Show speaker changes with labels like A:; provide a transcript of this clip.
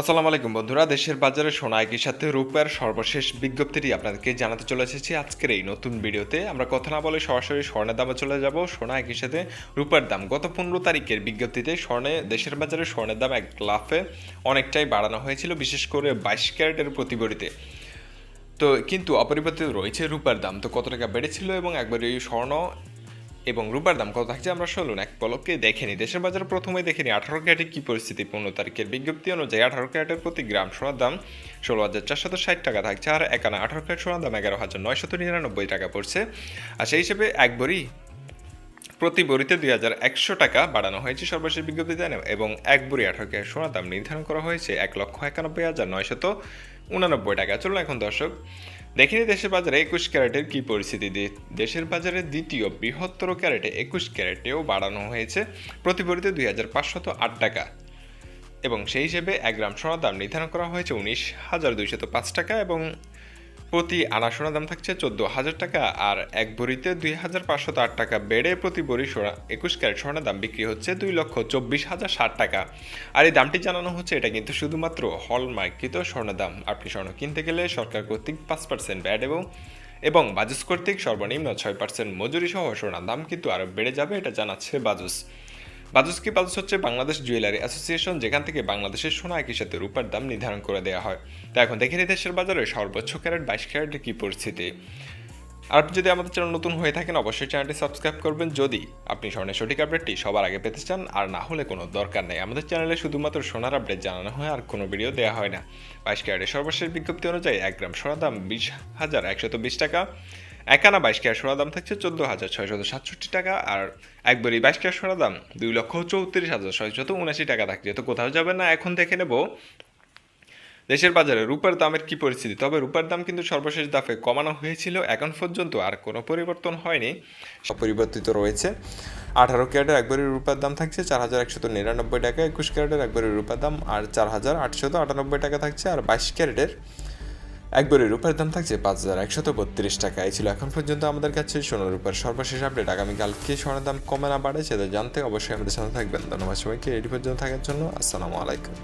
A: আসসালামু আলাইকুম বন্ধুরা, দেশের বাজারে সোনা একই সাথে রূপার সর্বশেষ বিজ্ঞপ্তিটি আপনাদেরকে জানাতে চলে এসেছি আজকের এই নতুন ভিডিওতে। আমরা কথা না বলে সরাসরি স্বর্ণের দামে চলে যাব। সোনা একই সাথে রূপার দাম। গত পনেরো তারিখের বিজ্ঞপ্তিতে স্বর্ণে, দেশের বাজারে স্বর্ণের দাম এক লাফে অনেকটাই বাড়ানো হয়েছিল, বিশেষ করে বাইশ ক্যারেটের প্রতিবরিতে তো কিন্তু অপরিবর্তিত রয়েছে রূপার দাম। তো কত টাকা বেড়েছিল এবং একবার এই স্বর্ণ এবং রূপার দাম কত থাকছে আমরা চলুন এক পলককে দেখে নিই। দেশের বাজারে প্রথমে দেখে নিই, আঠারো ক্যারেটের কী পরিস্থিতি? পনেরো তারিখের বিজ্ঞপ্তি অনুযায়ী আঠারো ক্যারেটের প্রতি গ্রাম সোনার দাম ষোলো হাজার চারশত ষাট টাকা থাকছে আর একানা আঠারো ক্যারেট সোনার দাম এগারো হাজার নয়শত নিরানব্বই টাকা পড়ছে। আর সেই হিসেবে এক বড়ি, প্রতি বড়িতে দুই হাজার একশো টাকা বাড়ানো হয়েছে সর্বশেষ বিজ্ঞপ্তি বিজ্ঞপ্তিতে এবং এক বড়ি আঠারো ক্যারেট সোনার দাম নির্ধারণ করা হয়েছে এক লক্ষ একানব্বই হাজার নয়শত উনানব্বই টাকা। চলুন এখন দর্শক দেখে নিই দেশের বাজারে একুশ ক্যারেটের কী পরিস্থিতি? দেশের বাজারে দ্বিতীয় বৃহত্তর ক্যারেটে একুশ ক্যারেটেও বাড়ানো হয়েছে প্রতি বড়িতে দুই হাজার পাঁচশত আট টাকা। এবং সেই হিসেবে এক গ্রাম সোনার দাম নির্ধারণ করা হয়েছে উনিশ হাজার দুইশত পাঁচ টাকা এবং প্রতি সোনার দাম থাকছে চোদ্দ হাজার টাকা আর এক বড়িতে দুই হাজার পাঁচশত আট টাকা। বেড়ে প্রতি বড়ি সোনা, একুশ ক্যারেট সোনার দাম বিক্রি হচ্ছে দুই লক্ষ চব্বিশ হাজার ষাট টাকা। আর এই দামটি জানানো হচ্ছে, এটা কিন্তু শুধুমাত্র হলমার্কিত স্বর্ণের দাম। আপনি স্বর্ণ কিনতে গেলে সরকার কর্তৃক পাঁচ পার্সেন্ট ব্যাড এবং এবং বাজুস কর্তৃক সর্বনিম্ন ছয় পার্সেন্ট মজুরি সহ সোনার দাম কিন্তু আরও বেড়ে যাবে, এটা জানাচ্ছে বাজুস। বাজুস কি বাজুস হচ্ছে বাংলাদেশ জুয়েলারি অ্যাসোসিয়েশন, যেখান থেকে বাংলাদেশের সোনা একই সাথে রূপার দাম নির্ধারণ করে দেওয়া হয়। তো এখন দেখে নিই দেশের বাজারে সর্বোচ্চ ক্যারেট বাইশ ক্যারেটের কী পরিস্থিতি। আর আপনি যদি আমাদের চ্যানেল নতুন হয়ে থাকেন, অবশ্যই চ্যানেলটি সাবস্ক্রাইব করবেন। যদি আপনি স্বর্ণের সঠিক আপডেটটি সবার আগে পেতে চান, আর না হলে কোনো দরকার নেই। আমাদের চ্যানেলে শুধুমাত্র সোনার আপডেট জানানো হয়, আর কোনো ভিডিও দেওয়া হয় না। বাইশ ক্যারেটের সর্বশেষ বিজ্ঞপ্তি অনুযায়ী এক গ্রাম সোনার দাম বিশ হাজার একশত বিশ টাকা। একানা বাইশ ক্যারেট সোনার দাম থাকছে চোদ্দ হাজার ছয়শত সাতষট্টি টাকা, আর একবারই বাইশ ক্যারেট সোনার দাম দুই লক্ষ চৌত্রিশ হাজার ছয়শত উনাশি টাকা থাকছে। তো কোথাও যাবে না, এখন দেখে নেব দেশের বাজারে রূপার দামের কি পরিস্থিতি। তবে রূপার দাম কিন্তু সর্বশেষ দাফে কমানো হয়েছিল, এখন পর্যন্ত আর কোনো পরিবর্তন হয়নি। অপরিবর্তিত রয়েছে। আঠারো ক্যারেটের একবারের রূপার দাম থাকছে চার হাজার একশত নিরানব্বই টাকা, একুশ ক্যারেটের একবারের রূপার দাম আর চার হাজার আটশত আটানব্বই টাকা থাকছে, আর বাইশ ক্যারেটের একবারে রূপার দাম থাকছে পাঁচ হাজার একশত বত্রিশ টাকা এই ছিল এখন পর্যন্ত আমাদের কাছে সোনার রূপার সর্বশেষ আপডেট। আগামীকালকে সোনার দাম কমে না বাড়ে সেটা জানতে অবশ্যই আমাদের সাথে থাকবেন। ধন্যবাদ সবাইকে। এটি পর্যন্ত থাকার জন্য আসসালামু আলাইকুম।